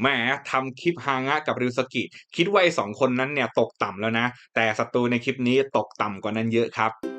แหมทำคลิปฮางะกับริวสกิ คิดว่าไอ้สองคนนั้นเนี่ยตกต่ำแล้วนะ แต่ศัตรูในคลิปนี้ตกต่ำกว่านั้นเยอะครับ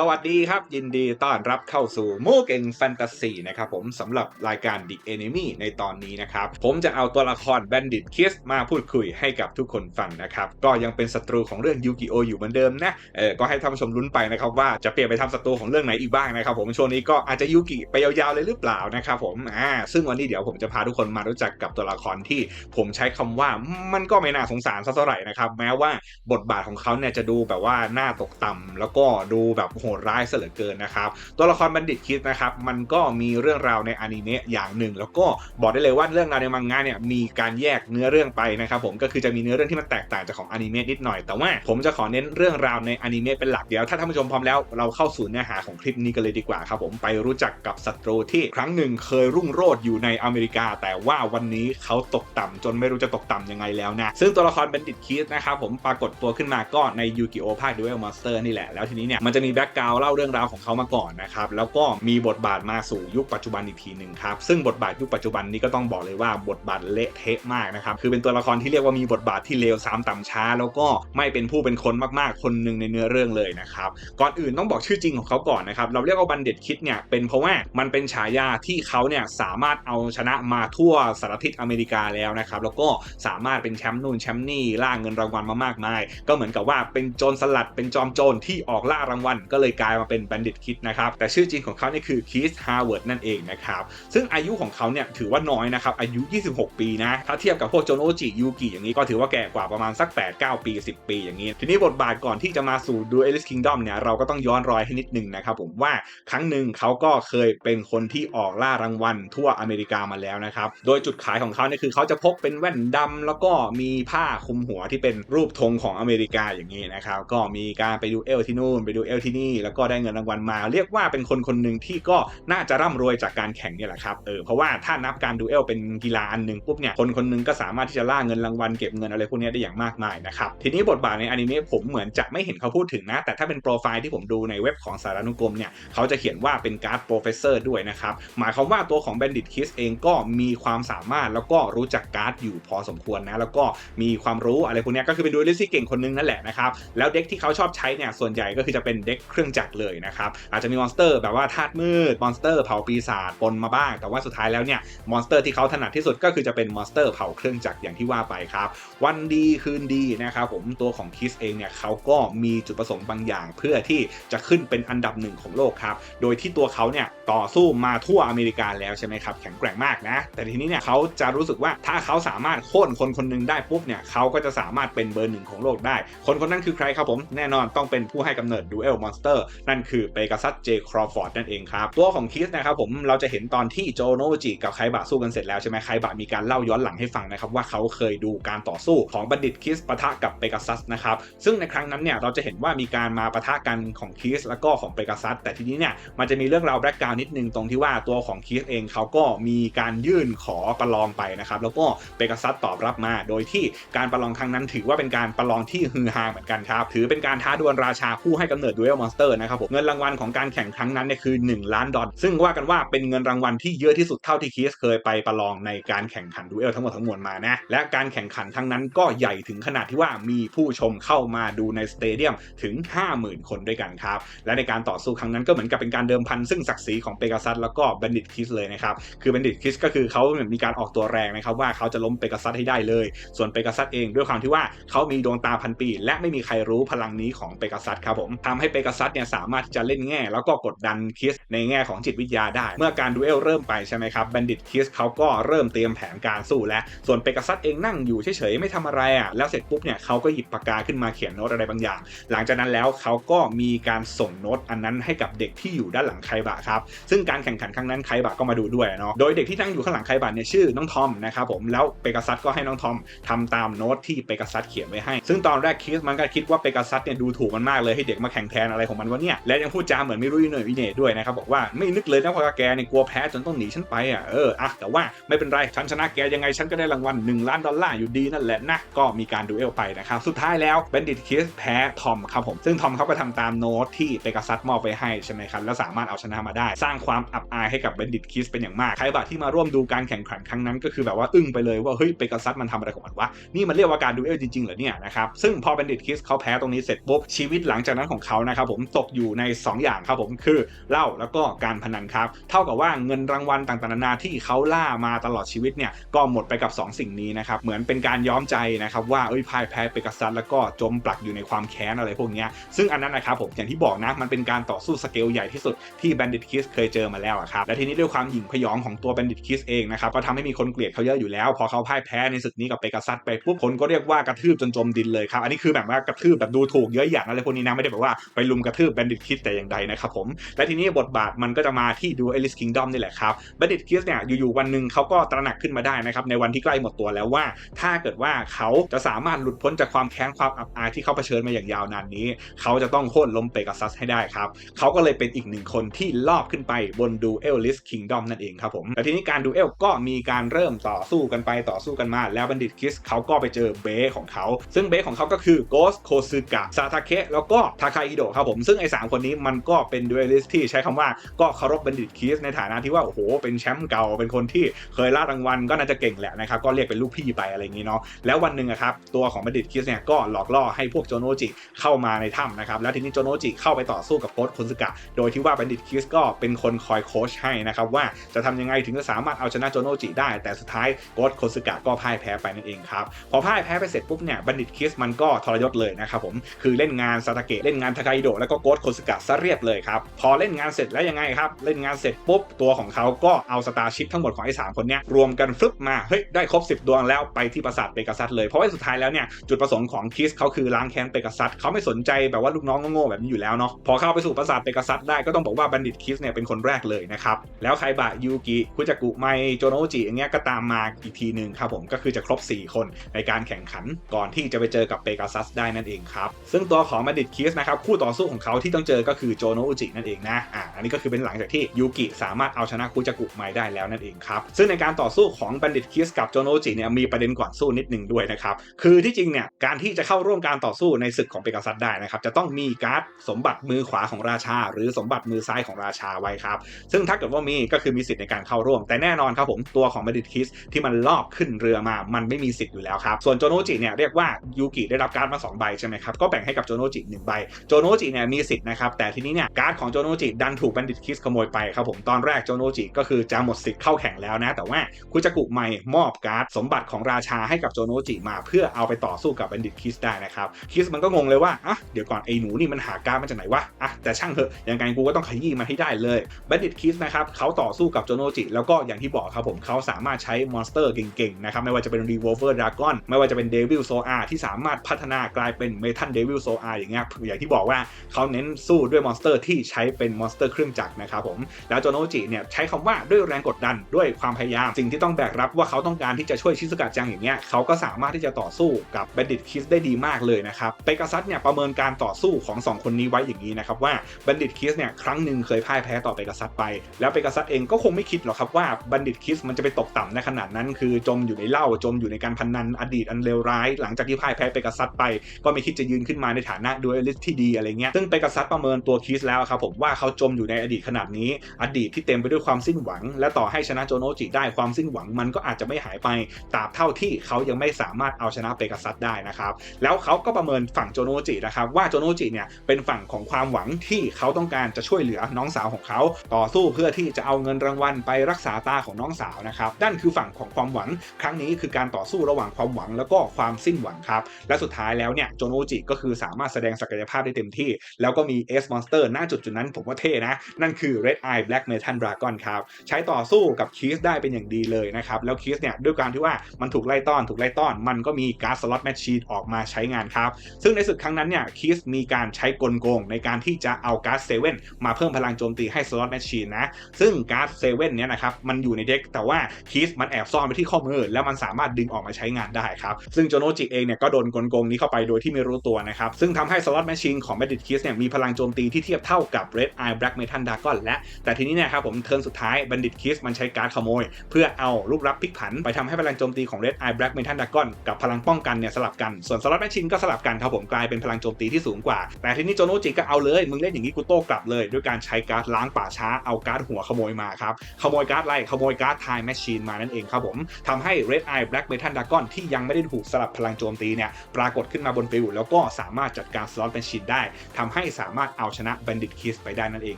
สวัสดีครับ ยินดีต้อนรับเข้าสู่โมเก่งแฟนตาซีนะครับผมสำหรับรายการ The Enemy ในตอนนี้นะครับ ผมจะเอาตัวละคร Bandit Kiss มาพูดคุยให้กับทุกคนฟังนะครับ ก็ยังเป็นศัตรูของเรื่องยูกิโออยู่เหมือนเดิมนะเออก็ให้ท่านผู้ชมลุ้นไปนะครับว่าจะเปลี่ยนไปทำศัตรูของเรื่องไหนอีกบ้างนะครับผมช่วงนี้ก็อาจจะยูกิไปยาวๆเลยหรือเปล่านะครับผมอ่าซึ่งวันนี้เดี๋ยวผมจะพาทุกคนมารู้จักกับตัวละครที่ผมใช้คำว่ามันก็ไม่น่าสงสารสักเท่าไหร่นะครับแม้ว่าบทบาทของเขาเนี่ยจะดูแบบว่าหน้าตกต่ำแล้วก็ดูแบบโดร้ายเสือเกินนะครับตัวละครบัณฑิตคิดนะครับมันก็มีเรื่องราวในอนิเมะอย่างหนึ่ง แล้วก็บอกได้เลยว่าเรื่องราวในมังงะเนี่ยมีการแยกเนื้อเรื่องไปนะครับผมก็คือจะมีเนื้อเรื่องที่มันแตกต่างจากของอนิเมะนิดหน่อยแต่ว่าผมจะขอเน้นเรื่องราวในอนิเมะเป็นหลักเดี๋ยวถ้าท่านผู้ชมพร้อมแล้วเราเข้าสู่เนื้อหาของคลิปนี้กันเลยดีกว่าครับผมไปรู้จักกับศัตรูที่ครั้งหนึ่งเคยรุ่งโรจน์อยู่ในอเมริกา แต่ว่าวันนี้เขาตกต่ำจนไม่รู้จะตกต่ำยังไงแล้วนะซึ่งตัวละครบัณฑิตคิดนะครับผมปรากฏตัวขึ้นมาก็ในยูกิโอภาคดูเอลมอนสเตอร์นี่แหละแล้วทีนี้เนี่ยมันจะมีแบ็กกราวเล่าเรื่องราวของเขามาก่อนนะครับแล้วก็มีบทบาทมาสู่ยุคปัจจุบันอีกทีหนึ่งครับซึ่งบทบาทยุคปัจจุบันนี้ก็ต้องบอกเลยว่าบทบาทเละเทะมากนะครับคือเป็นตัวละครที่เรียกว่ามีบทบาทที่เลวซ้ำต่ำช้า แล้วก็ไม่เป็นผู้เป็นคนมากๆ คนหนึ่งในเนื้อเรื่องเลยนะครับก่อนอื่นต้องบอกชื่อจริงของเขาก่อนนะครับเราเรียกว่าบันเด็ดคิดเนี่ยเป็นเพราะว่ามันเป็นฉายาที่เขาเนี่ยสามารถเอาชนะมาทั่วสารทิศอเมริกาแล้วนะครับแล้วก็สามารถเป็นแชมป์นู่นแชมป์นี่ล่าเงินรางวัลมามากมาย ก็เหมือนกับว่าเป็นโจรสลัดเป็นจอมโจรที่ออกล่ารางวัลก็เลยกลายมาเป็นบัณฑิตคิดนะครับแต่ชื่อจริงของเขาเนี่ยคือคีสฮาร์วาร์ดนั่นเองนะครับซึ่งอายุของเขาเนี่ยถือว่าน้อยนะครับอายุ 26 ปีนะถ้าเทียบกับพวกโจโนจิยูกิอย่างนี้ก็ถือว่าแก่กว่าประมาณสัก 8-9 ปี 10 ปีอย่างนี้ ทีนี้บทบาทก่อนที่จะมาสู่ Duelist Kingdom เนี่ยเราก็ต้องย้อนรอยให้นิดนึงนะครับผมว่าครั้งหนึ่งเขาก็เคยเป็นคนที่ออกล่ารางวัลทั่วอเมริกามาแล้วนะครับโดยจุดขายของเขาเนี่ยคือเขาจะพกเป็นแว่นดำแล้วก็มีผ้าคลุมหัวที่เป็นรูปธงของอเมริกาอย่างนี้นะครับก็มีการไปดูเอลที่นู่นไปดูเอลที่นี่แล้วก็ได้เงินรางวัลมา เรียกว่าเป็นคนคนหนึ่งที่ก็น่าจะร่ำรวยจากการแข่งเนี่ยแหละครับเออเพราะว่าถ้านับการดูเอลเป็นกีฬาอันหนึ่งปุ๊บเนี่ยคนคนหนึงก็สามารถที่จะล่าเงินรางวัลเก็บเงินอะไรพวกนี้ได้อย่างมากมายนะครับทีนี้บทบาทในอนิเมะผมเหมือนจะไม่เห็นเขาพูดถึงนะ แต่ถ้าเป็นโปรไฟล์ที่ผมดูในเว็บของสารานุกรมเนี่ยเขาจะเขียนว่าเป็นการ์ดโปรเฟสเซอร์ด้วยนะครับหมายความว่าตัวของ Bandit Kiss เองก็มีความสามารถแล้วก็รู้จักการ์ดอยู่พอสมควรนะแล้วก็มีความรู้อะไรพวกนี้ก็คือเป็นดูลิซี่เก่งคนนึงนั่นแหละนะครับแล้วเด็กที่เขาชอบใช้เนี่ยส่วนใหญ่ก็คือจะเป็นเด็กเครื่องจักรเลยนะครับอาจจะมีมอนสเตอร์แบบว่าธาตุมืดมอนสเตอร์เผาปีศาจปนมาบ้าง แต่ว่าสุดท้ายแล้วเนี่ยมอนสเตอร์ที่เขาถนัดที่สุดก็คือจะเป็นมอนสเตอร์เผาเครื่องจักรอย่างที่ว่าไปครับวันดีคืนดีนะครับผมตัวของคิสเองเนี่ยเขาก็มีจุดประสงค์บางอย่าง เพื่อที่จะขึ้นเป็นอันดับหนึ่งของโลกครับโดยที่ตัวเขาเนี่ยต่อสู้มาทั่วอเมริกาแล้วใช่ไหมครับแข็งแกร่งมากนะแต่ทีนี้เนี่ยเขาจะรู้สึกว่าถ้าเขาสามารถโค่นคนคนหนึ่งได้ปุ๊บเนี่ยเขาก็จะสามารถเป็นเบอร์หนึ่งของโลกได้ คนคนนั้นคือใครครับผมแน่นอนต้องเป็นผู้ให้กำเนิดดูเอลมอนสเตอร์นั่นคือเปกาซัสเจครอฟอร์ดนั่นเองครับ ตัวของคิสนะครับผมเราจะเห็นตอนที่โจโนจิกับไคบะสู้กันเสร็จแล้วใช่ไหมไคบะมีการเล่าย้อนหลังให้ฟังนะครับว่าเขาเคยดูการต่อสู้ของบัณฑิตคิสปะทะกับเปกาซัสนะครับซึ่งในครั้งนั้นเนี่ยเราจะเห็นว่ามีการมาปะทะกันของคิสแล้วก็ของเปกาซัสแต่ทีนี้เนี่ยมันจะมีเรื่องราวแบล็กกราวนิดนึงตรงที่ว่าตัวของคิสเองเขาก็มีการยื่นขอประลองไปนะครับแล้วก็เปกาซัสตอบรับมา โดยที่การประลองครั้งนั้นถือว่าเป็นการประลองที่ฮือฮาเหมือนกันครับถือเป็นการท้าดวลราชาผู้ให้กำเนิดดูเอลมอนสเตอร์นะครับผมเงินรางวัลของการแข่งครั้งนั้นเนี่ยคือ 1 ล้านดอลซึ่งว่ากันว่าเป็นเงินรางวัลที่เยอะที่สุดเท่าที่คิสเคยไปประลองในการแข่งขันดูเอลทั้งหมดทั้งมวลมานะและการแข่งขันครั้งนั้นก็ใหญ่ถึงขนาดที่ว่ามีผู้ชมเข้ามาดูในสเตเดียมถึง 50,000 คนด้วยกันครับและในการต่อสู้ครั้งนั้นก็เหมือนกับเป็นการเดิมพันซึ่งศักดิ์ศรีของเปกาซัสแล้วก็บัณฑิตคิสเลยนะครับคือบัณฑิตคิสก็คือเขาเหมือนมีการออกตัวแรงนะครับว่าเขาจะล้มเปกาซัสให้ได้เลย ส่วนเปกาซัสเองด้วยความที่ว่าเขามีดวงตาพันปี และไม่มีใครรู้พลังนี้ของเปกาซัสครับผมทำให้เปกาซัสเนี่ยสามารถที่จะเล่นแง่ แล้วก็กดดันคิสในแง่ของจิตวิทยาได้ เมื่อการดูเอลเริ่มไปใช่ไหมครับบัณฑิตคิสเขาก็เริ่มเตรียมแผนการสู้แล้ว ส่วนเปกาซัสเองนั่งอยู่เฉยๆไม่ทำอะไรอะแล้วเสร็จปุ๊บเนี่ยเขาก็หยิบปากกาขึ้นมาเขียนโน้ตอะไรบางอย่าง หลังจากนั้นแล้วเขาก็มีการส่งโน้ตอันนั้นให้กับเด็กที่อยู่ด้านหลังไคบะครับซึ่งการแข่งขันครั้งนั้นไคบะก็มาดูด้วยเนาะโดยเด็กที่นั่งอยู่ข้างหลังไคบะเนี่ยชื่อน้องทอมนะครับผมแล้วเปกาซัสก็ให้น้องทอมทำตามโน้ตที่เปกซัสเขียนไว้ให้ ซึ่งตอนแรกคิสมันก็คิดว่าเปกซัสเนี่ยดูถูกมันมากเลยให้เด็กมาแข่งแทนอะไรของของมันวะเนี่ย และยังพูดจาเหมือนไม่รู้อีเหน่อยอีเน่ด้วยนะครับบอกว่าไม่นึกเลยนะว่าแกเนี่ยกลัวแพ้จนต้องหนีฉันไปอะเอออะแต่ว่าไม่เป็นไรฉันชนะแกยังไงฉันก็ได้รางวัล1ล้านดอลลาร์อยู่ดีนั่นแหละนะก็มีการดูเอลไปนะครับสุดท้ายแล้วเบนดิตคิสแพ้ทอมครับผมซึ่งทอมเขาก็ทำตามโน้ตที่เปกัสซัสมอบไปให้ใช่ไหมครับแล้วสามารถเอาชนะมาได้ สร้างความอับอายให้กับเบนดิตคิสเป็นอย่างมากใครบะที่มาร่วมดูการแข่งขันครั้งนั้นก็คือแบบว่าอึ้งไปเลยว่าเฮ้ยเปกัสซัสมันทำอะไรของมันวะนี่มันเรียกว่าการดูเอลจริงๆเหรอเนี่ยนะครับซึ่งพอเบนดิตคิสเขาแพ้ตรงนี้เสร็จปุ๊บชีวิตหลังจากนั้นของเขานะครับผมตกอยู่ใน 2 อย่างครับผมคือเหล้าแล้วก็การพนันครับ เท่ากับว่าเงินรางวัลต่างๆนานาที่เขาล่ามาตลอดชีวิตเนี่ยก็หมดไปกับ 2 สิ่งนี้นะครับเหมือนเป็นการย้อมใจนะครับว่าเอ้ยพ่ายแพ้เปกัสซัสแล้วก็จมปลักอยู่ในความแค้นอะไรพวกนี้ซึ่งอันนั้นนะครับผมอย่างที่บอกนะมันเป็นการต่อสู้สเกลใหญ่ที่สุดที่แบนดิตคิสเคยเจอมาแล้วครับและทีนี้ด้วยความหยิ่งพยองของตัวแบนดิตคิสเองนะครับก็ทำให้มีคนเกลียดเขาเยอะอยู่แล้ว พอเขาพ่ายแพ้ในศึกนี้กับเปกัสซัสไปปุ๊บคนก็เรียกว่ากระทืบจนจมดินเลยครับอันนี้คือแบบว่ากระทืบแบบดูถูกเยอะหยันอะไรพวกนี้นะไม่ได้แบบว่าไปลุมกระทืบแบนดิตคิสแต่อย่างใดนะครับผม และทีนี้บทบาทมันก็จะมาที่ดูเอลิสคิงดอมนี่แหละครับแบนดิตคิสเนี่ยอยู่ๆวันหนึ่งเขาก็ตระหนักขึ้นมาได้นะครับในวันที่ใกล้หมดตัวแล้วว่า ถ้าเกิดว่าเขาจะสามารถหลุดพ้นจากความแค้นความอับอายที่เขาเผชิญมาอย่างยาวนานนี้ เขาจะต้องโค่นล้มเปกัสซัสให้ได้ครับเขาก็เลยเป็นอีกหนึ่งคนที่ลอบขึ้นไปบนดูเอลิสคิงดอมนั่นเองครับผมแต่ทีนี้การดูเอลก็มีการเริ่มต่อสู้กันไปต่อสู้กันมา แล้วบัณฑิตคิสเขาก็ไปเจอเบสของเขา ซึ่งเบสของเขาก็คือโกสโคซึกะซาทาเคะแล้วก็ทาคาอิโดะครับผมซึ่งไอ้สามคนนี้มันก็เป็นดูเอลิสที่ใช้คำว่าก็เคารพบัณฑิตคิสในฐานะที่ว่าโอ้โหเป็นแชมป์เก่าเป็นคนที่เคยล่ารางวัลก็น่าจะเก่งแหละนะครับก็เรียกเป็นลูกพี่ไปอะไรอย่างนี้เนาะแล้ววันหนึ่งอะครับตัวของบัณฑิตคิสเนี่ยก็หลอกล่อให้พวกโจโนจิเข้ามาในถ้ำนะครับแล้วทีนี้โจโนจิเข้าไปต่อสู้กับโค้ชคุนสึกะ โดยที่ว่าบัณฑิตคิสก็เป็นคนคอยโค้ชให้นะครับว่าจะทำยังไงถึงจะสามารถเอาชนะโจโนจิได้ แต่สุดท้ายโค้ชคุนสึกะก็พ่ายแพ้ไปนั่นเองครับพอพ่ายแพ้ไปเสร็จปุ๊บเนี่ยบัณฑิตคิสมันก็ทรยศเลยนะครับผมคือเล่นงานซาตาเกะเล่นงานทาคาอิโดแล้วก็โค้ชคุนสึกะซะเรียบเลยครับ พอเล่นงานเสร็จแล้วยังไงครับ เล่นงานเสร็จปุ๊บ ตัวของเขาก็เอาสตาร์ชิพทั้งหมดของไอ้สามคนเนี้ยรวมกันฟึบมา เฮ้ย ได้ครบ 10 ดวงแล้วไปที่ปราสาทเปกัสซัสเลย เพราะว่าสุดท้ายแล้วเนี่ย จุดประสงค์ของคิสเขาคือล้างแค้นเปกัสซัสเขาไม่สนใจแบบว่าลูกน้องโง่ๆแบบนี้อยู่แล้วเนาะพอเข้าไปสู่ปราสาทเปกัสซัสได้ก็ต้องบอกว่าบัณฑิตคิสเนี่ยเป็นคนแรกเลยนะครับแล้วไคบะยูกิคุจักุไมโจโนจิอย่างเงี้ยก็ตามมาอีกทีหนึ่งครับผมก็คือจะครบ 4 คนในการแข่งขันก่อนที่จะไปเจอกับเปกัสซัสได้นั่นเองครับซึ่งตัวของบัณฑิตคิสนะครับคู่ต่อสู้ของเขาที่ต้องเจอก็คือโจโนจินั่นเองนะอ่าอันนี้ก็คือเป็นหลังจากที่ยูกิสามารถเอาชนะคุจักุไมได้แล้วนั่นเองครับซึ่งในการต่อสู้ของบัณฑิตคิสกับโจโนจิเนี่ยมีประเด็นก่อนสู้นิดหนึ่งด้วยนะครับคือที่จริงเนี่ยการที่จะเข้าร่วมการต่อสู้ในศึกของเปกัสซัสได้นะครับจะต้องมีการ์ดสมบัติมือขวาของราชา หรือสมบัติมือซ้ายของราชาไว้ครับซึ่งถ้าเกิดว่ามีก็คือมีสิทธิ์ในการเข้าร่วม แต่แน่นอนครับผมตัวของบัณฑิตคิสที่มันลอบขึ้นเรือมา มันไม่มีสิทธิ์อยู่แล้วครับส่วนโจโนจิเนี่ยเรียกว่ายูกิได้รับการ์ดมา2ใบใช่ไหมครับก็แบ่งให้กับโจโนจิ1ใบโจโนจิเนี่ยมีสิทธิ์นะครับ แต่ทีนี้เนี่ยการ์ดของโจโนจิดันถูกบัณฑิตคิสขโมยไปครับผมตอนแรกโจโนจิก็คือจะหมดสิทธิ์เข้าแข่งแล้วนะ แต่ว่าคุจักุไม่มอบการ์ดสมบัติของราชาให้กับโจโนจิมา เพื่อเอาไปต่อสู้กับบัณฑิตคิสได้นะครับคิสมันก็งงเลยว่าอะเดี๋ยวก่อนไอ้หนูนี่มันหาการ์ดมาจากไหนวะอะแต่ช่างเถอะยังไงกูก็ต้องขยี้มันให้ได้เลยบัณฑิตคิสนะครับเขาต่อสู้กับโจโนจิแล้วก็อย่างที่บอกครับผมเขาสามารถใช้มอนสเตอร์เก่งๆนะครับไม่ว่าจะเป็น Revolver Dragon ไม่ว่าจะเป็น Devil Soul R ที่สามารถพัฒนากลายเป็น Metal Devil Soul R อย่างเงี้ยอย่างที่บอกว่าเขาเน้นสู้ด้วยมอนสเตอร์ที่ใช้เป็นมอนสเตอร์เครื่องจักรนะครับผมแล้วโจโนจิเนี่ยใช้คำว่าด้วยแรงกดดันด้วยความพยายามสิ่งที่ต้องแบกรับว่าเขาต้องการที่จะช่วยชิซุกะจังอย่างเงี้ยเขาก็สามารถที่จะต่อสู้กับบัณฑิตคิสได้ดีมากเลยนะครับเปกัสซัสเนี่ยประเมินการต่อสู้ของ 2 คนนี้ไว้อย่างนี้นะครับว่าบัณฑิตคิสเนี่ยครั้งหนึ่งเคยพ่ายแพ้ต่อเปกัสซัสไป แล้วเปกัสซัสเองก็คงไม่คิดหรอกครับว่าบัณฑิตคิสมันจะไปตกต่ำในขนาดนั้น คือจมอยู่ในเหล้าจมอยู่ในการพนันอดีตอันเลวร้าย หลังจากที่พ่ายแพ้เปกัสซัสไป ก็ไม่คิดจะยืนขึ้นมาในฐานะดูเอลิสที่ดีอะไรเงี้ยซึ่งเปกัสซัสประเมินตัวคิสแล้วครับผมว่าเขาจมอยู่ในอดีตขนาดนี้ อดีตที่เต็มไปด้วยความสิ้นหวัง และต่อให้ชนะโจโนจิได้ความสิ้นหวังมันก็อาจจะไม่หายไปตราบเท่าที่เขายังไม่สามารถเอาชนะเปกัสซัสได้นะครับแล้วเขาก็ประเมินฝั่งโจโนจินะครับว่าโจโนจิเนี่ยเป็นฝั่งของความหวังที่เขาต้องการจะช่วยเหลือน้องสาวของเขาต่อสู้เพื่อที่จะเอาเงินรางวัลไปรักษาตาของน้องสาวนะครับนั่นคือฝั่งของความหวัง ครั้งนี้คือการต่อสู้ระหว่างความหวังแล้วก็ความสิ้นหวังครับและสุดท้ายแล้วเนี่ยโจโนจิก็คือสามารถแสดงศักยภาพได้เต็มที่แล้วก็มีเอสมอนสเตอร์หน้าจุดจุดนั้นผมว่าเท่นะ นั่นคือ Red Eye Black Metal Dragon ครับ ใช้ต่อสู้กับคีสได้เป็นอย่างดีเลยนะครับ แล้วคีสเนี่ย ด้วยการที่ว่ามันถูกไล่ต้อนถูกไล่ต้อน มันก็มีการ์ดสล็อตแมชชีนออกมาใช้งานครับ ซึ่งในศึกครั้งนั้นเนี่ยคีสมีการใช้กลโกงในการที่จะเอาการ์ดเซเว่นมาเพิ่มพลังโจมตีให้สล็อตแมชชีนนะ ซึ่งการ์ดเซเว่นเนี่ยนะครับมันอยู่ในเด็กแต่ว่าคีสมันแอบซ่อนไปที่ข้อมือ แล้วมันสามารถดึงออกมาใช้งานได้ครับซึ่งโจโนจิเองเนี่ยก็โดนกลโกงนี้เข้าไปโดยที่ไม่รู้ตัวนะครับซึ่งทำให้สล็อตแมชชีนของแมดดิตคิสสเนี่ยมีพลังโจมตีที่เทียบเท่ากับ Red Eye Black Metal Dragon และ แต่ทีนี้เนี่ยครับผมเทิร์นสุดท้ายบัณฑิตคิสมันใช้การขโมย เพื่อเอาลูกรับพลิกผัน ไปทำให้พลังโจมตีของ Red Eye Black Metal Dragon กับพลังป้องกันเนี่ยสลับกัน ส่วนสล็อตแมชชินก็สลับกันครับผมกลายเป็นพลังโจมตีที่สูงกว่า แต่ทีนี้โจโนจิก็เอาเลยมึงเล่นอย่างนี้กูโต้กลับเลย ด้วยการใช้การ์ดล้างป่าช้าเอาการ์ดหัวขโมยมาครับขโมยการ์ดไล่ขโมยการ์ดไทม์แมชชีนมานั่นเองครับผมทำให้ Red Eye Black Metal Dragon ที่ยังไม่ได้ถูกสลับพลังโจมตีเนี่ยปรากฏขึ้นมาบนฟิลแล้วก็สามารถจัดการสล็อตแมชชีนได้ทำใให้สามารถเอาชนะบัณฑิตคิสไปได้นั่นเอง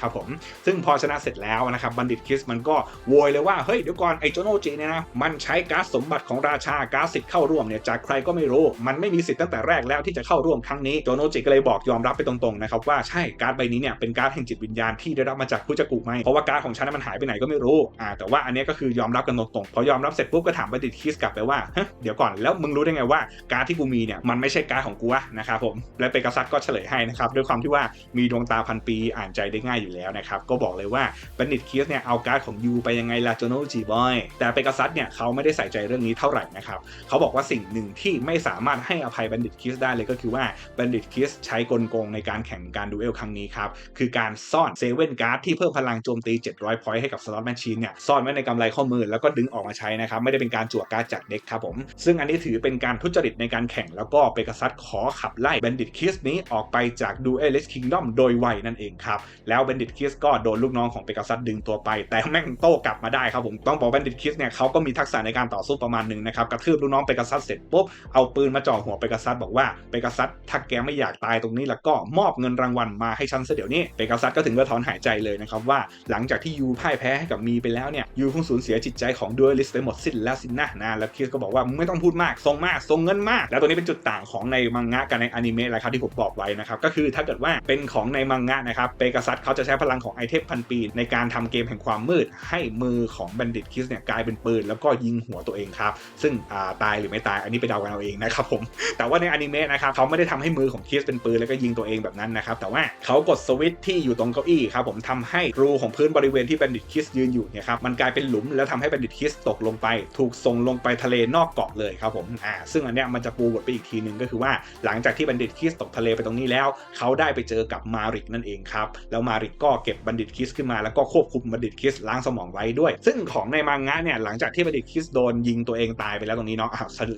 ครับผม ซึ่งพอชนะเสร็จแล้วนะครับบัณฑิตคิสมันก็โวยเลยว่าเฮ้ยเดี๋ยวก่อนไอโจโนจิเนี่ยนะมันใช้การสมบัติของราชาการสิทธิ์เข้าร่วมเนี่ยจากใครก็ไม่รู้ มันไม่มีสิทธิ์ตั้งแต่แรกแล้วที่จะเข้าร่วมครั้งนี้โจโนจิก็เลยบอกยอมรับไปตรงๆนะครับว่าใช่การ์ดใบนี้เนี่ยเป็นการ์ดแห่งจิตวิญญาณที่ได้รับมาจากผู้จักุไหมเพราะว่าการ์ดของฉันนั้นมันหายไปไหนก็ไม่รู้อ่าแต่ว่าอันนี้ก็คือยอมรับกันตรงๆพอยอมรับเสร็จปุ๊บก็ถามบัณฑิตคิสกลับไปว่าเดี๋ยวก่อนแล้วมึงรู้ได้ไงว่าการ์ดที่กูมีเนี่ยมันไม่ใช่การ์ดของกูนะครับผมและเปกัสซัสก็เฉลยให้นะครับด้วยความที่ว่ามีดวงตาพันปีอ่านใจได้ง่ายอยู่แล้วนะครับ ก็บอกเลยว่าบัณฑิตคิสเนี่ยเอาการ์ดของยูไปยังไงล่ะโจโนจิบอยแต่เปกัสซัสเนี่ยเขาไม่ได้ใส่ใจเรื่องนี้เท่าไหร่นะครับเขาบอกว่าสิ่งหนึ่งที่ไม่สามารถให้อภัยบัณฑิตคิสได้เลยก็คือว่าบัณฑิตคิสใช้กลโกงในการแข่งการดูเอลครั้งนี้ครับคือการซ่อนเซเว่นการ์ดที่เพิ่มพลังโจมตี 700 พอยต์ให้กับสล็อตแมชชีนเนี่ยซ่อนไว้ในกำไรข้อมือแล้วก็ดึงออกมาใช้นะครับไม่ได้เป็นการจั่วการ์ดจากเด็กครับผมซึ่งอันนี้ถือเป็นการทุจริตในการแข่งแล้วก็เปกัสซัสขอขับไล่บัณฑิตคิสนี้ออกไปจากดูเอลสคิงดอมโดยไวนั่นเองครับ แล้วเบัณฑิตคิสก็โดนลูกน้องของเปกัสซัสดึงตัวไป แต่แม่งโต้กลับมาได้ครับผมต้องบอกเบัณฑิตคิสเนี่ยเขาก็มีทักษะในการต่อสู้ประมาณหนึ่งนะครับกระทืบลูกน้องเปกัสซัสเสร็จปุ๊บเอาปืนมาจ่อหัวเปกัสซัสบอกว่าเปกัสซัสถ้าแกไม่อยากตายตรงนี้แล้วก็มอบเงินรางวัลมาให้ฉันซะเดี๋ยวนี้เปกัสซัสก็ถึงกับถอนหายใจเลยนะครับว่าหลังจากที่ยูพ่ายแพ้ให้กับมีไปแล้วเนี่ยยูคงสูญเสียจิตใจของดูเอลิสไปหมดสิ้นแล้วสินนะนะแล้วคิสก็บอกว่าไม่ต้องพูดมากส่งมากส่งเงินมาก แล้วตัวนี้เป็นจุดต่างของในมังงะกับในอนิเมะแหละครับที่ผมบอกไว้นะครับก็คือถ้าเกิดว่าเป็นของในมังงะนะครับเปกัสซัสเขาจะใช้พลังของไอเทมพันปีในการทำเกมแห่งความมืด ให้มือของบัณฑิตคิสเนี่ยกลายเป็นปืน แล้วก็ยิงหัวตัวเองครับ ซึ่งาตายหรือไม่ตายอันนี้ไปเดากันเอาเองนะครับผมแต่ว่าในอนิเมะนะครับเขาไม่ได้ทำให้มือของคิสเป็นปืนแล้วก็ยิงตัวเองแบบนั้นนะครับแต่ว่าเขากดสวิตช์ที่อยู่ตรงเก้าอี้ครับผมทำให้รูของพื้นบริเวณที่บัณฑิตคิสยืนอยู่เนี่ยครับมันกลายเป็นหลุมแล้วทำให้บัณฑิตคิสตกลงไป ถูกส่งลงไปทะเลนอกเกาะเลยครับผมอ่าซึ่งอันเนี้ยมันจะปูบทไปอีกทีหนึ่งก็คือว่าหลังจากที่บัณฑิตคิสตกทะเลไปตรงนี้แล้วเขาได้ไปเจอกับมาริกนั่นเองครับ แล้วมาริกก็เก็บบัณฑิตคิสขึ้นมาแล้วก็ควบคุมบัณฑิตคิสล้างสมองไว้ด้วย ซึ่งของในมังงะเนี่ยหลังจากที่บัณฑิตคิสโดนยิงตัวเองตายไปแล้วตรงนี้เนาะ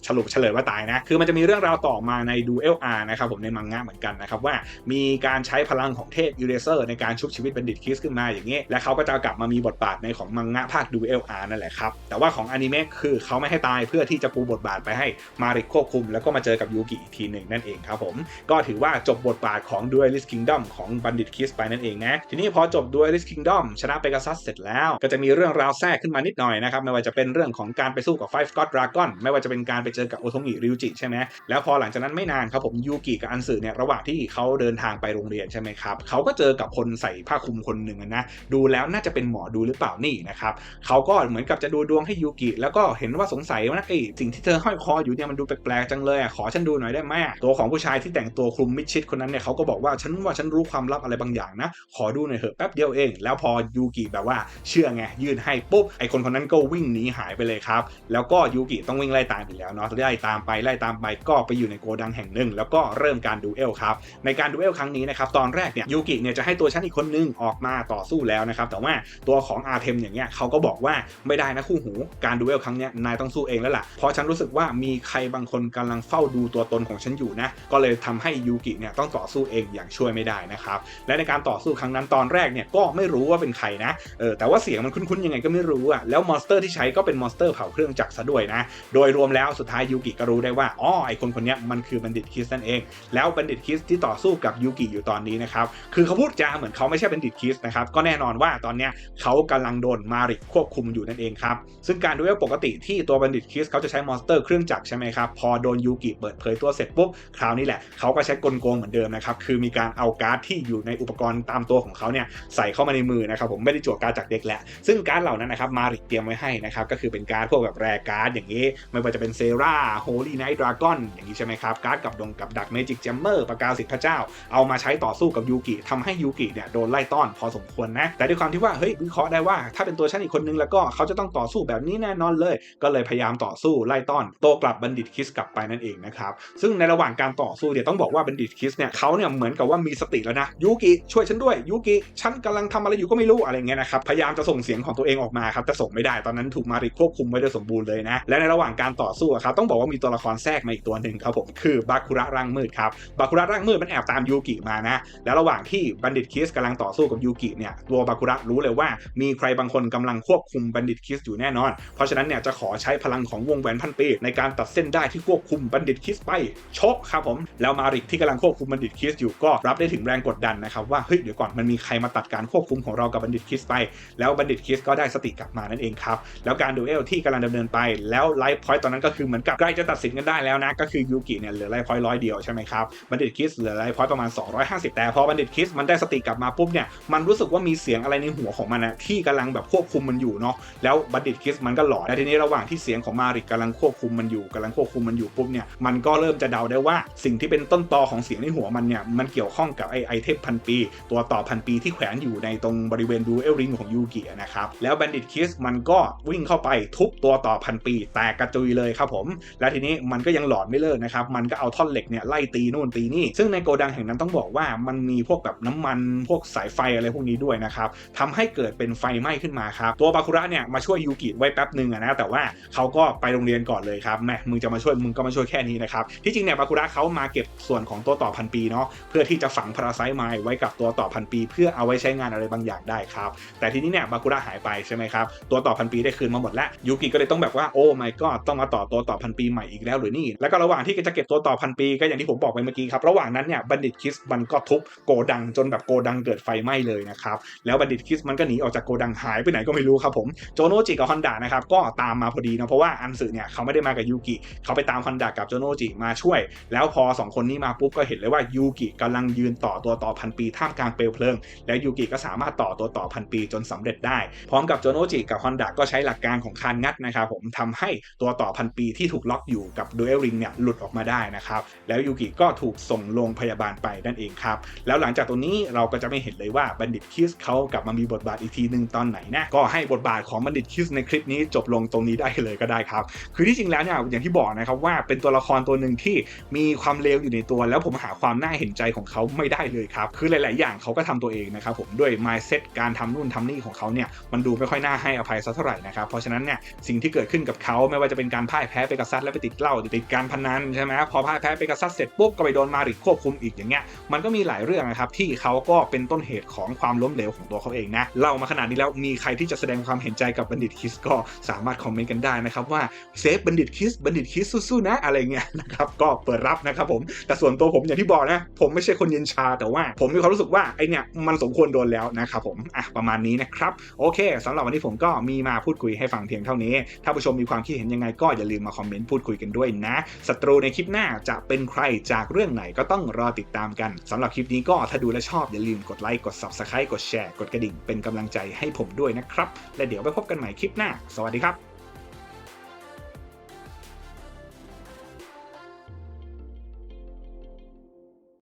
สรุปเฉลยว่าตายนะ คือมันจะมีเรื่องราวต่อมาในดูเอลอาร์นะครับผมในมังงะเหมือนกันนะครับว่ามีการใช้พลังของเทพยูเรเซอร์ในการชุบชีวิตบัณฑิตคิสขึ้นมาอย่างนี้และเขาก็จะกลับมามีบทบาทในของมังงะภาคดูเอลอาร์นั่นแหละครับแต่ว่าของอนิเมะคือเขาไม่ให้ตายเพื่อที่จะปูบทบาทไปให้มาริกควบคุม แล้วก็มาเจอกับยูกิอีกทีหนึ่งนั่นเองครับผมก็ถือว่าจบบทบาทของ Duelist Kingdom ของบัณฑิตคิสไปนั่นเองนะ ทีนี้พอจบ Duelist Kingdom ชนะเปก a ซัสเสร็จแล้ว ก็จะมีเรื่องราวแทรกขึ้นมานิดหน่อยนะครับ ไม่ว่าจะเป็นเรื่องของการไปสู้กับ Five God Dragon ไม่ว่าจะเป็นการไปเจอกับโอทงิริวจิใช่ไหมแล้วพอหลังจากนั้นไม่นานครับผมยูกิกับอันสึเนี่ยระหว่างที่เขาเดินทางไปโรงเรียนใช่ไหมครับเขาก็เจอกับคนใส่ผ้าคลุมคนหนึ่งนะดูแล้วน่าจะเป็นหมอดูหรือเปล่านี่นะครับเขาก็เหมือนกับจะดูดวงให้ยูกิ แล้วก็เห็นว่าสงสัยว่าไอ้สิ่งที่เธอห้อยคออยู่เนี่ยมันดูแปลกๆจังเลยอะขอฉันดูหน่อยได้ไหมตัวของผู้ชายที่แต่งตัวคลุมมิดชิดคนนั้นเนี่ยเขาก็บอกว่าฉันว่าฉันรู้ความลับอะไรบางอย่างนะ ขอดูหน่อยเถอะแป๊บเดียวเอง แล้วพอยูกิแบบว่าเชื่อไงยื่นให้ปุ๊บไอคนคนนั้นก็วิ่งหนีหายไปเลยครับ แล้วก็ยูกิต้องวิ่งไล่ตามอีกแล้วเนาะไล่ตามไปไล่ตามไปก็ไปอยู่ในโกดังแห่งหนึ่ง แล้วก็เริ่มการดูเอลครับในการดูเอลครั้งนี้นะครับตอนแรกเนี่ยยูกิเนี่ยจะให้ตัวฉันอีกคนนึงออกมาต่อสู้แล้วนะครับแต่ว่าตัวของอาร์เทมอย่างเงี้ยเขาก็บอกว่าไม่ได้นะคู่หู การดูเอลครั้งเนี้ยนายต้องสู้เองแล้วล่ะเพราะฉันรู้สึกว่ามีใครบางคนกำลังเฝ้าดูตัวตนของฉันอยู่นะก็เลยทำให้ยูกิเนี่ยต้องต่อสู้เองอย่างช่วยไม่ได้นะครับและในการต่อสู้ครั้งนั้นตอนแรกเนี่ยก็ไม่รู้ว่าเป็นใครนะเออแต่ว่าเสียงมันคุ้นๆยังไงก็ไม่รู้อะแล้วมอนสเตอร์ที่ใช้ก็เป็นมอนสเตอร์เผาเครื่องจักรซะด้วยนะโดยรวมแล้วสุดท้ายยูกิก็รู้ได้ว่าอ๋อไอคนคนนี้มันคือบัณฑิตคิสนั่นเอง แล้วบัณฑิตคิสที่ต่อสู้กับยูกิอยู่ตอนนี้นะครับคือเขาพูดจาเหมือนเขาไม่ใช่บัณฑิตคิสนะครับก็แน่นอนว่าตอนเนี้ยเขากำลังโดนมาริกควบคุมอยู่นั่นเองครับซึ่งการดูเอลปกติที่ตัวบัณฑิตคิสเขาจะใช้มอนสเตอร์เครื่องจักรใช่ไหมครับพอโดนยูกิเปิดเผยตัวเสร็จปุ๊บคราวนี้แหละเขาก็ใช้กลโกงเหมือนเดิมนะครับคือมีการเอาการ์ดที่อยู่ในอุปกรณ์ตามตัวของเขาเนี่ยใส่เข้ามาในมือนะครับผมไม่ได้จั่วการ์ดจากเด็กแหละซึ่งการ์ดเหล่านั้นนะครับมาริกเตรียมไว้ให้นะครับก็คือเป็นการ์ดพวกแบบแรการ์ดอย่างนี้ ไม่ว่าจะเป็นเซราโฮลี่ไนท์ดราก้อนอย่างนี้ใช่ไหมครับการ์ดกับดงกับดักเมจิกแจมเมอร์ประกาศสิทธิ์พระเจ้า เอามาใช้ต่อสู้กับยูกิทำให้ยูกิเนี่ยโดนไล่ต้อนพอสมควรนะแต่ด้วยความที่ว่าเฮ้ยวิเคราะห์ได้ว่าถ้าเป็นตัวฉันอีกคนนึงแล้วก็เขาจะต้องต่อสู้แบบนี้แน่นอนเลย ก็เลยพยายามต่อสู้ไล่ต้อนโตกลับบัณฑิตคิสกลับไปนั่นเองนะครับซึ่งในระหว่างการต่อสู้เนี่ยต้องบอกว่าบัณฑิตคิสเนี่ยเขาเนี่ยเหมือนกับว่ามีสติแล้วนะยูกิช่วยฉันด้วยยูกิฉันกำลังทำอะไรอยู่ก็ไม่รู้อะไรเงี้ยนะครับพยายามจะส่งเสียงของตัวเองออกมาครับแต่ส่งไม่ได้ตอนนั้นถูกมาริควบคุมไว้โดยสมบูรณ์เลยนะและในระหว่างการต่อสู้ครับต้องบอกว่ามีตัวละครแทรกมาอีกตัวหนึ่งครับผมคือบาคุระร่างมืดครับบาคุระร่างมืดมันแอบตามยูกิมานะแล้วระหว่างที่บัณฑิตคิสกำลังต่อสู้กับยูกิเนี่ยตัวบาคุระรู้เลยว่ามีใครบางคนกำลังควบคุมบัณฑิตคิสอยู่แน่นอน เพราะฉะนั้นเนี่ยจะขอใช้พลังของวงแหวนพันปีในการตัดเส้นได้ที่ควบคุมบัณฑิตคิสไปชกครับผมแล้วมาริกที่กำลังควบคุมบัณฑิตคิสอยู่ก็รับได้ถึงแรงกดดันนะครับว่าเฮ้ยเดี๋ยวก่อนมันมีใครมาตัดการควบคุมของเรากับบัณฑิตคิสไป แล้วบัณฑิตคิสก็ได้สติกลับมานั่นเองครับ แล้วการดูเอลที่กำลังดำเนินไปแล้วไลฟ์พอยต์ตอนนั้นก็คือเหมือนกับใกล้จะตัดสินกันได้แล้วนะก็คือยูกิเนี่ยเหลือไลฟ์พอยต์ร้อยเดียวใช่ไหมครับบัณฑิตคิสเหลือไลฟ์พอยต์ประมาณ 250 แต่พอบัณฑิตคิสมันได้สติกลับมาปุ๊บเนี่ยมันรู้สึกว่ามีเสียงอะไรในหัวของมันนะที่กำลังแบบควบคุมมันอยู่เนาะแล้วบัณฑิตคิสมันก็หลอนและทีนี้ระหว่างที่เสียงของมาริกกำลังควบคุมมันอยู่กำลังควบคุมมันอยู่ปุ๊บเนี่ยมันก็เริ่มจะเดาได้ว่าสิ่งที่เป็นต้นตอของเสียงในหัวมันเนี่ยมันเกี่ยวข้องกับไอไอเทมพันปี ตัวต่อพันปีที่แขวนอยู่ในตรงบริเวณดูเอลริงของยูกินะครับ แล้วแบัณฑิตคิสมันก็วิ่งเข้าไปทุบตัวต่อพันปี แตกกระจุยเลยครับผม และทีนี้มันก็ยังหลอนไม่เลิกนะครับ มันก็เอาท่อนเหล็กเนี่ยไล่ตีนู่นตีนี่ ซึ่งในโกดังแห่งนั้นต้องบอกว่ามันมีพวกแบบน้ำมันพวกสายไฟอะไรพวกนี้ด้วยนะครับทำให้เกิดเป็นไฟไหม้ขึ้นมาครับ ตัวบาคุระเนี่ยมาช่วยยูกิไว้แป๊บหนึ่งนะ แต่ว่าเขาก็ไปโรงเรียนก่อนเลยครับแม่มึงจะมาช่วยมึงก็มาช่วยแค่นี้นะครับที่จริงเนี่ยบาคุระเขามาเก็บส่วนของตัวต่อพันปีเนาะเพื่อที่จะฝังพาราไซไม้ไว้กับตัวต่อพันปี เพื่อเอาไว้ใช้งานอะไรบางอย่างได้ครับแต่ทีนี้เนี่ยบาคุระหายไปใช่ไหมครับตัวต่อพันปีได้คืนมาหมดแล้วยูกิก็เลยต้องแบบว่าโอ้ my god ต้องมาต่อตัวต่อพันปีใหม่อีกแล้วหรือนี่แล้วก็ระหว่างที่จะเก็บตัวต่อพันปีก็อย่างที่ผมบอกไปเมื่อกี้ครับระหว่างนั้นเนี่ยบัณฑิตคิสมันก็ทุบโกดังจนแบบโกดังเกิดไฟไหม้เลยนะครับแล้วบัณฑิตคิสมันก็หนีออกจากโกดังหายไปไหนก็ไม่รู้ครับผมโจโนจิกับฮอนดานะครับก็ตามมาพอดีนะเพราะว่าอันสึเนี่ยเขาไม่ได้มากับยูกิเขาไปตามฮอนดากับโจโนจิมาช่วย แล้วพอสองคนนี้มาปุ๊บก็เห็นเลยว่ายูกิกำลังยืนต่อตัวต่อพันปีท่ามกลางเปลวเพลิง แล้วยูกิก็สามารถต่อตัวต่อพันปีจนสำเร็จได้ พร้อมกับโจโนจิกับฮอนดาก็ใช้หลักการของคานงัดนะครับผมทำให้ตัวต่อพันปีที่ถูกล็อกอยู่กับดูเอลริงเนี่ยหลุดออกมาได้นะครับแล้วยูกิก็ถูกส่งโรงพยาบาลไปนั่นเองครับแล้วหลังจากตรงนี้เราก็จะไม่เห็นเลยว่าบัณฑิตคิสเขากลับมามีบทบาทอีกทีหนึ่งตอนไหนนะก็ให้บทบาทของบัณฑิตคิสในคลิปนี้จบลงตรงนี้ได้เลยก็ได้ครับ คือที่จริงแล้วเนี่ยอย่างที่บอกนะครับว่าเป็นตัวละครตัวหนึ่งที่มีความเลวอยู่ในตัว แล้วผมหาความน่าเห็นใจของเขาไม่ได้เลยครับ คือหลาย ๆ อย่างเขาก็ทำตัวเองนะครับผมด้วย mindset การทำนู่นทำนี่ของเขาเนี่ยมันดูไม่ค่อยน่าให้อภัยสักเท่าไหร่นะครับเพราะฉะนั้นเนี่ยสิ่งที่เกิดขึ้นกับเขาไม่ว่าจะเป็นการพ่ายแพ้ไปกับซัดแล้วไปติดเหล้าติดการพนันใช่ไหมพอพ่ายแพ้ไปกับซัดเสร็จปุ๊บก็ไปโดนมาริกควบคุมอีกอย่างเงี้ยมันก็มีหลายเรื่องนะครับที่เขาก็เป็นต้นเหตุของความล้มเหลวของตัวเขาเองนะเล่ามาขนาดนี้แล้วมีใครที่จะแสดงความเห็นใจกับบัณฑิตคิสก็สามารถคอมเมนต์กันได้นะครับว่าเซฟบัณฑิตคิสบัณฑิตคิสสู้ๆนะอะไรเงี้ยนะครับก็เปิดรับนะครับผมแต่ส่วนตัวผมอย่างที่บอกนะผมไม่ใช่คนเย็นชา แต่ว่าผมมีความรู้สึกว่าไอเนี่ยมันสมควรโดนแล้วนะครับผมอะประมาณนี้นะครับโอเคสำหรับวันนี้ผมก็มีมาพูดคุยให้ฟังเพียงเท่านี้ ถ้าผู้ชมมีความคิดเห็นยังไงก็อย่าลืมมาคอมเมนต์พูดคุยกันด้วยนะศัตรูในคลิปหน้าจะเป็นใครจากเรื่องไหนก็ต้องรอติดตามกันสำหรับคลิปนี้ก็ถ้าดูและชอบอย่าลืมกดไลค์กด subscribe กดแชร์กดกระดิ่งเป็นกำลังใจให้ผมด้วยนะครับและเดี๋ยวไปพบกันใหม่คลิปหน้า สวัสดีครับ